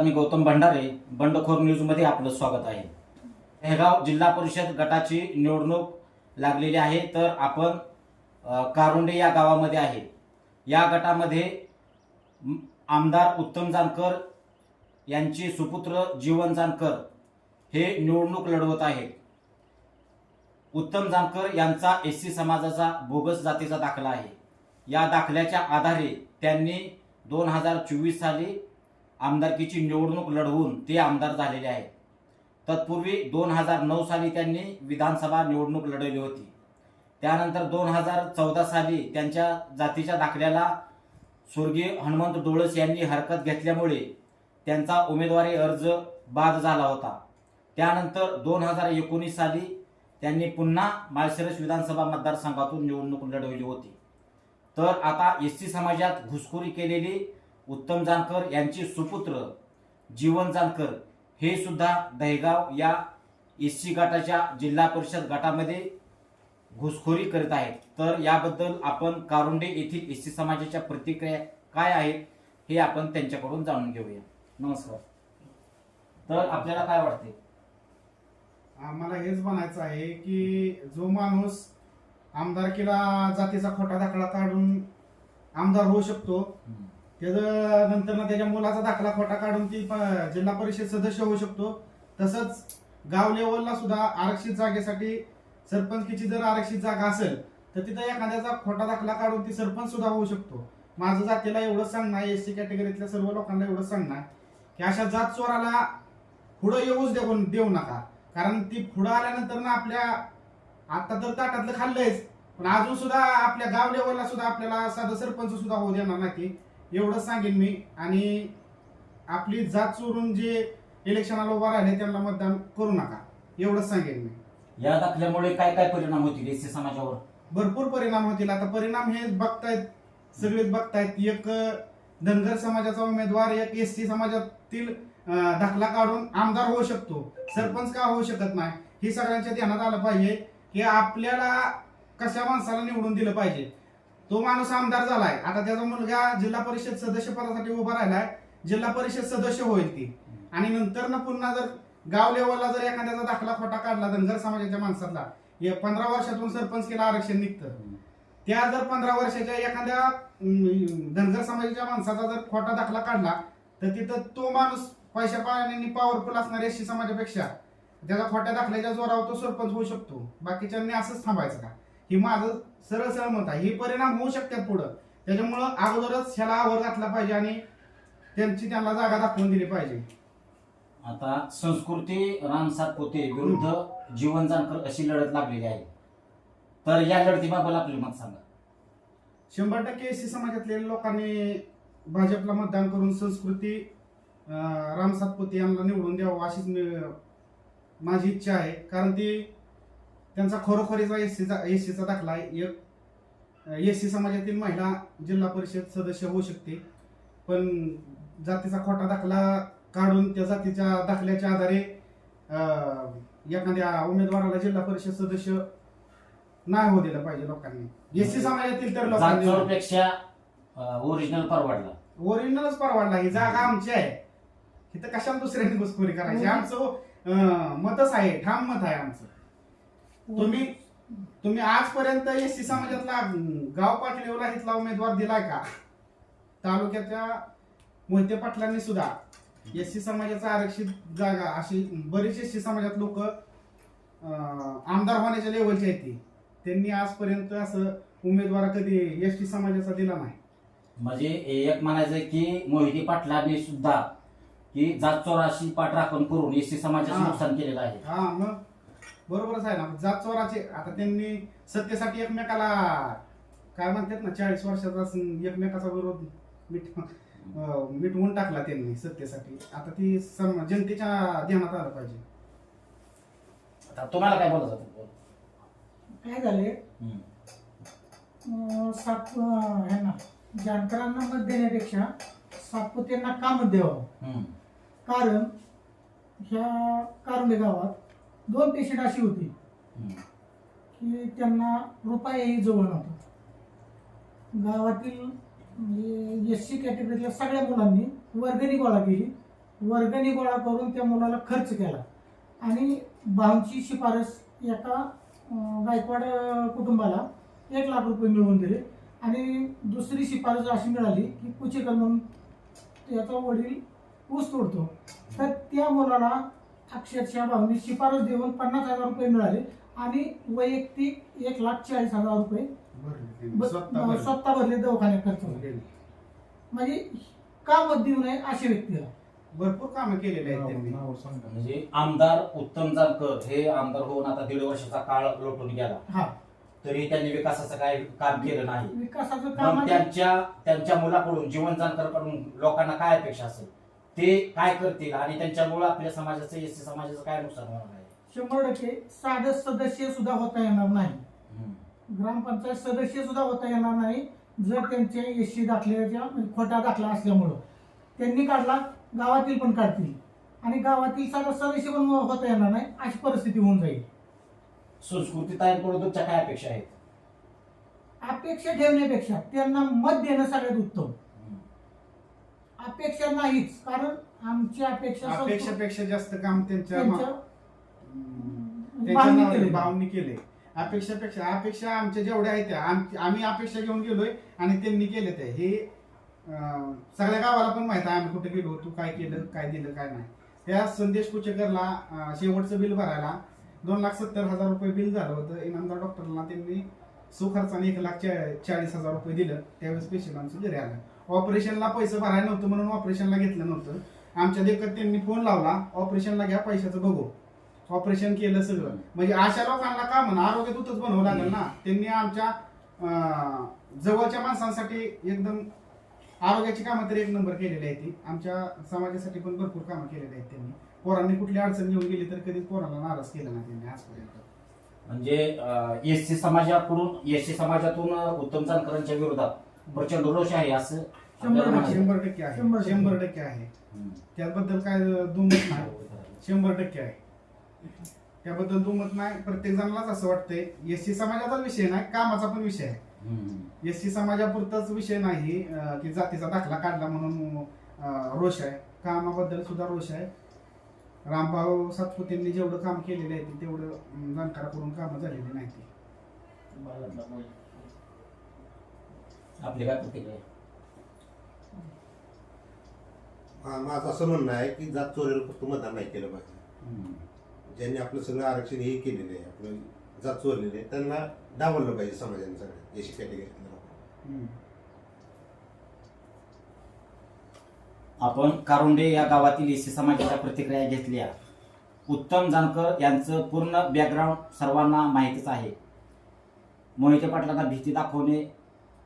नमस्कार मी गौतम भंडारे बंडखोर न्यूजमध्ये आपलं स्वागत आहे. हेगाव जिल्हा परिषद गटाची निवडणूक लागलेली आहे तर आपण कारुंडे या गावामध्ये आहे. या गटामध्ये आमदार उत्तम जानकर यांचे सुपुत्र जीवन जानकर हे निवडणूक लढवत आहेत. उत्तम जानकर यांचा एस सी समाजाचा बोगस जातीचा दाखला आहे. या दाखल्याच्या आधारे त्यांनी दोन हजार चोवीस साली आमदारकीची निवडणूक लढवून ते आमदार झालेले आहेत. तत्पूर्वी दोन हजार नऊ साली त्यांनी विधानसभा निवडणूक लढवली होती. त्यानंतर दोन हजार चौदा साली त्यांच्या जातीच्या दाखल्याला स्वर्गीय हनुमंत डोळस यांनी हरकत घेतल्यामुळे त्यांचा उमेदवारी अर्ज बाद झाला होता. त्यानंतर दोन हजार एकोणीस साली त्यांनी पुन्हा माळशिरस विधानसभा मतदारसंघातून निवडणूक लढवली होती. तर आता एस टी समाजात घुसखोरी केलेली उत्तम जानकर यांचे सुपुत्र जीवन जानकर हे सुद्धा दहेगाव या एस सी गटाच्या जिल्हा परिषद गटामध्ये घुसखोरी करीत आहेत. तर याबद्दल आपण कारुंडे येथील एस सी समाजाच्या प्रतिक्रिया काय आहेत हे आपण त्यांच्याकडून जाणून घेऊया. नमस्कार. तर आपल्याला काय वाटते? आम्हाला हेच म्हणायचं आहे की जो माणूस आमदारकीला जातीचा खोटा दाखला काढून आमदार होऊ शकतो. त्याचं नंतर ना त्याच्या मुलाचा दाखला खोटा काढून ती प- जिल्हा परिषद सदस्य होऊ शकतो. तसंच गाव लेवलला सुद्धा आरक्षित जागेसाठी सरपंचकीची जर आरक्षित जागा असेल तर तिथं एखाद्याचा खोटा दाखला काढून ती सरपंच सुद्धा होऊ शकतो. माझं जातीला एवढं सांगणार एस सी कॅटेगरीतल्या सर्व लोकांना एवढं सांगणार की अशा जात चोराला पुढं येऊच देऊ देऊ नका. कारण ती पुढं आल्यानंतर ना आपल्या आता तर ताटातलं खाल्लंयच पण अजून सुद्धा आपल्या गाव लेवलला सुद्धा आपल्याला साधं सरपंच सुद्धा होऊ देणार नाही एवढंच सांगेन मी. आणि आपली जात चोरून जे इलेक्शनाला उभा राहिले त्यांना मतदान करू नका. एवढंच सांगेन मी. या दाखल्यामुळे काय काय परिणाम होतील एस सी समाजावर? भरपूर परिणाम होतील. आता परिणाम हे बघतायत सगळेच बघतायत. एक धनगर समाजाचा उमेदवार एक एस टी समाजातील अं, दाखला काढून आमदार होऊ शकतो. सरपंच का होऊ शकत नाही? ही सगळ्यांच्या ध्यानात आलं पाहिजे की आपल्याला कशा माणसाला निवडून दिलं पाहिजे? तो माणूस आमदार झालाय. आता त्याचा मुलगा जिल्हा परिषद सदस्य पदासाठी उभा राहिलाय. जिल्हा परिषद सदस्य होईल ती. आणि नंतर ना पुन्हा जर गाव लेवलला जर एखाद्याचा दाखला खोटा काढला धनगर समाजाच्या माणसाला पंधरा वर्षातून सरपंच केला आरक्षण निघतं. त्या जर पंधरा वर्षाच्या एखाद्या धनगर समाजाच्या माणसाचा जर खोटा दाखला काढला तर तिथं तो माणूस पैशा पाण्याने पॉवरफुल असणाऱ्या एसटी समाजापेक्षा त्याचा खोट्या दाखल्याच्या जोरावर तो सरपंच होऊ शकतो. बाकीच्यांनी असंच थांबायचं का? ही माझं सरळ सरळ मत आहे हे परिणाम होऊ शकतात पुढं. त्याच्यामुळं अगोदरच ह्याला आवर घातला पाहिजे आणि त्यांची त्यांना जागा दाखवून दिली पाहिजे. आता संस्कृती रामसात पोते विरुद्ध जीवन जानकर अशी लढत लागलेली आहे. तर या लढतीबाबत आपले मत सांगा. शंभर टक्के एससी समाजातल्या लोकांनी भाजपला मतदान करून संस्कृती अं, राम सातपुते यांना निवडून द्यावं अशीच माझी इच्छा आहे. कारण ती त्यांचा खरोखरीचा एस सीचा एस सीचा दाखला आहे. एक एस सी समाजातील महिला जिल्हा परिषद सदस्य होऊ शकते. पण जातीचा खोटा दाखला काढून त्या जातीच्या दाखल्याच्या आधारे एखाद्या उमेदवाराला जिल्हा परिषद सदस्य नाही होऊ दिलं पाहिजे लोकांनी. एस सी समाजातील तर लोकांनी पेक्षा ओरिजिनल परवडला. ओरिजिनलच परवडला. ही जागा आमची आहे. इथं कशाला दुसऱ्यांनी घुसखोरी करायची? आमचं मतच आहे. ठाम मत आहे आमचं. तुम्ही तुम्ही आजपर्यंत एस सी समाजातला गाव पातळीवर इथला उमेदवार दिलाय का? तालुक्याच्या मोहिते पाटलांनी सुद्धा एस सी समाजाचा आरक्षित जागा अशी बरीच एस सी समाजात लोक आमदार होण्याच्या लेवलची आहेत ती. त्यांनी आजपर्यंत असं उमेदवार कधी एस टी समाजाचा दिला नाही. म्हणजे एक म्हणायचं की मोहिती पाटलांनी सुद्धा की जात चोराशी पाठ राखण करून एस सी समाजाचं. नुकसान केलेलं आहे. हा मग? बरोबरच आहे ना जात चोराचे आता त्यांनी सत्तेसाठी एकमेकाला काय म्हणतात ना चाळीस वर्षाचा एकमेकाचा विरोध अं, मिटवून टाकला त्यांनी सत्तेसाठी आता ती सम- जनतेच्या ध्यानात आलं पाहिजे आता तुम्हाला काय बोलायचं होतं? काय झाले. अं, सात अं, ह्यांना जानकरांना मत देण्यापेक्षा सातपुतेंना का मत द्यावं. कारण ह्या कारुंडे गावात दोन पेशंट अशी होती. की त्यांना रुपयाही जवळ नव्हता. गावातील एस सी कॅटेगरीतल्या सगळ्या मुलांनी वर्गणी गोळा केली. वर्गणी गोळा करून त्या मुलाला खर्च केला. आणि भाऊंची शिफारस एका गायकवाड कुटुंबाला एक लाख रुपये मिळवून दिले. आणि दुसरी शिफारस अशी मिळाली की कुचेकर म्हणून त्याचा वडील ऊस तोडतो. तर त्या मुलाला अक्षरशः भाऊनी शिफारस देऊन पन्नास हजार रुपये मिळाले आणि वैयक्तिक एक लाख चाळीस हजार रुपये. ब- स्वतः भरले. दवाखान्यात खर्च. म्हणजे का मत देऊ नये असे व्यक्ती आहे. भरपूर कामं केलेली आहेत त्यांनी म्हणजे आमदार उत्तम जानकर हे आमदार होऊन आता दीड वर्षाचा काळ लोटून गेला हा तरी त्यांनी विकासाचं काय काम केलं नाही विकासाचं काम मग. त्यांच्या त्यांच्या मुलाकडून जीवन जानकरकडून लोकांना काय अपेक्षा असेल ते काय करतील आणि त्यांच्यामुळे आपल्या समाजाचं एस समाजाचं काय नुकसान होणार आहे शंभर टक्के साधं सदस्य सुद्धा होता येणार नाही. हम्म. ग्रामपंचायत सदस्य सुद्धा होता येणार नाही जर त्यांच्या एससी दाखल्याच्या म्हणजे खोटा दाखला असल्यामुळं. त्यांनी काढला गावातील पण काढतील. आणि गावातील साधा सदस्य पण होता येणार नाही अशी परिस्थिती होऊन जाईल. संस्कृती ताईंकडून तुमच्या काय अपेक्षा आहेत? अपेक्षा ठेवण्यापेक्षा त्यांना मत देणं सगळ्यात उत्तम. अपेक्षा नाहीच कारण आमची अपेक्षा अपेक्षापेक्षा जास्त काम त्यांच्या त्यांच्या हम्म. बांधणी त्यांच्या नावाने केलेली. भावनी केले. अपेक्षापेक्षा अपेक्षा आमच्या जेवढ्या आहेत त्या आम- आम्ही अपेक्षा घेऊन गेलोय आणि त्यांनी केले ते हे अं, सगळ्या गावाला पण माहीत आहे आम्ही कुठे गेलो तू काय केलं काय दिलं काय नाही. त्या संदेश कुचेकरला अं, शेवटचं बिल भरायला दोन लाख सत्तर हजार रुपये बिल झालं होतं. इनामदार डॉक्टरला त्यांनी सुखर्चाने एक लाख चा- चाळीस हजार रुपये दिलं. त्यावेळेस पेशंट आमचं घरी आलं. ऑपरेशनला पैसे भरायला नव्हतं म्हणून ऑपरेशनला घेतलं नव्हतं. आमच्या देखत त्यांनी फोन लावला ऑपरेशनला घ्या पैशाचं बघू. ऑपरेशन केलं सगळं. म्हणजे अशा लोकांना का म्हणा आरोग्य दूतच बनवू लागेल ना. त्यांनी आमच्या अं, जवळच्या माणसांसाठी एकदम आरोग्याची कामं तर एक नंबर केलेली आहे ती. आमच्या समाजासाठी पण भरपूर कामं केलेली आहेत त्यांनी. पोरांनी कुठली अडचण घेऊन गेली तर कधीच पोरांना नाराज केला नाही त्यांनी आजपर्यंत. म्हणजे एस सी समाजाकडून एस सी समाजातून उत्तम जानकरांच्या विरोधात प्रचंड रोष आहे असं. शंभर म्हणायचं. शंभर टक्के आहे. शंभर टक्के. शंभर टक्के आहे. त्याबद्दल काय दुमत नाही. शंभर टक्के आहे. त्याबद्दल दुमत नाही. प्रत्येक जणालाच असं वाटतंय. एस सी समाजाचाच विषय नाही कामाचा पण विषय आहे. हम्म. एस सी समाजापुरताच विषय नाही की जातीचा दाखला काढला म्हणून रोष आहे. कामाबद्दल सुद्धा रोष आहे. रामभाऊ सातपुतेंनी जेवढं काम केलेलं आहे ते तेवढं अं, जाणकाराकडून कामं झालेली नाही ती आपली काय प्रतिक्रिया? हा, माझं असं म्हणणं आहे की जात चोरीला फक्त मतदान नाही केलं पाहिजे हम्म. ज्यांनी आपलं सगळं आरक्षण हे केलेलं आहे आपलं जात चोरलेले आहे त्यांना डावललं पाहिजे समाजाने सगळ्या एसी कॅटेगरीतल्या. हम्म. आपण कारुंडे या गावातील एसी समाजाच्या प्रतिक्रिया घेतल्या उत्तम जानकर यांचं पूर्ण बॅकग्राऊंड सर्वांना माहितीच आहे मोहिते पाटलांना भीती दाखवणे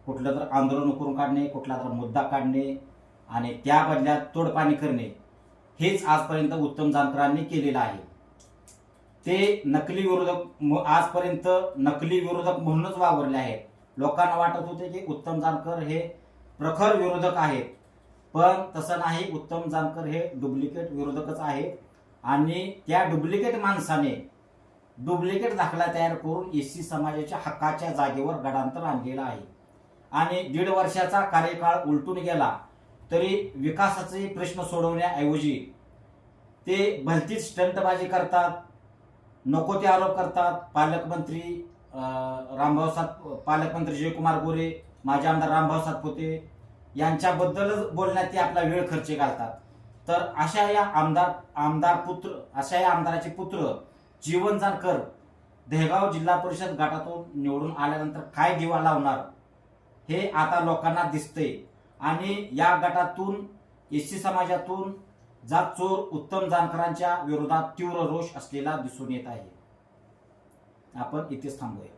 कुठलं तर आंदोलन करून काढणे कुठला तर मुद्दा काढणे आणि त्या बदल्यात तोडपाणी करणे हेच आजपर्यंत उत्तम जानकरांनी केलेलं आहे. ते नकली विरोधक म- आजपर्यंत नकली विरोधक म्हणूनच वावरले आहेत. लोकांना वाटत होते की उत्तम जानकर हे प्रखर विरोधक आहेत. पण तसं नाही उत्तम जानकर हे डुप्लिकेट विरोधकच आहेत. आणि त्या डुप्लिकेट माणसाने डुप्लिकेट दाखला तयार करून एस सी समाजाच्या हक्काच्या जागेवर गडांतर आणलेलं आहे. आणि दीड वर्षाचा कार्यकाळ उलटून गेला तरी विकासाचे प्रश्न सोडवण्याऐवजी ते भलतीच स्टंटबाजी करतात नको ते आरोप करतात. पालकमंत्री रामभाव रामभाऊ सात पालकमंत्री जयकुमार गोरे माजी आमदार रामभाऊ सातपुते यांच्याबद्दलच बोलण्यात ते आपला वेळ खर्च घालतात. तर अशा या आमदार आमदार पुत्र अशा या आमदाराचे पुत्र जीवन जानकर देहगाव जिल्हा परिषद गटातून निवडून आल्यानंतर काय दिवा लावणार? हे आता लोकांना दिसते आणि या गटातून एससी समाजातून जात चोर उत्तम जानकरांच्या विरोधात तीव्र रोष असलेला दिसून येत आहे. आपण इथेच थांबूया.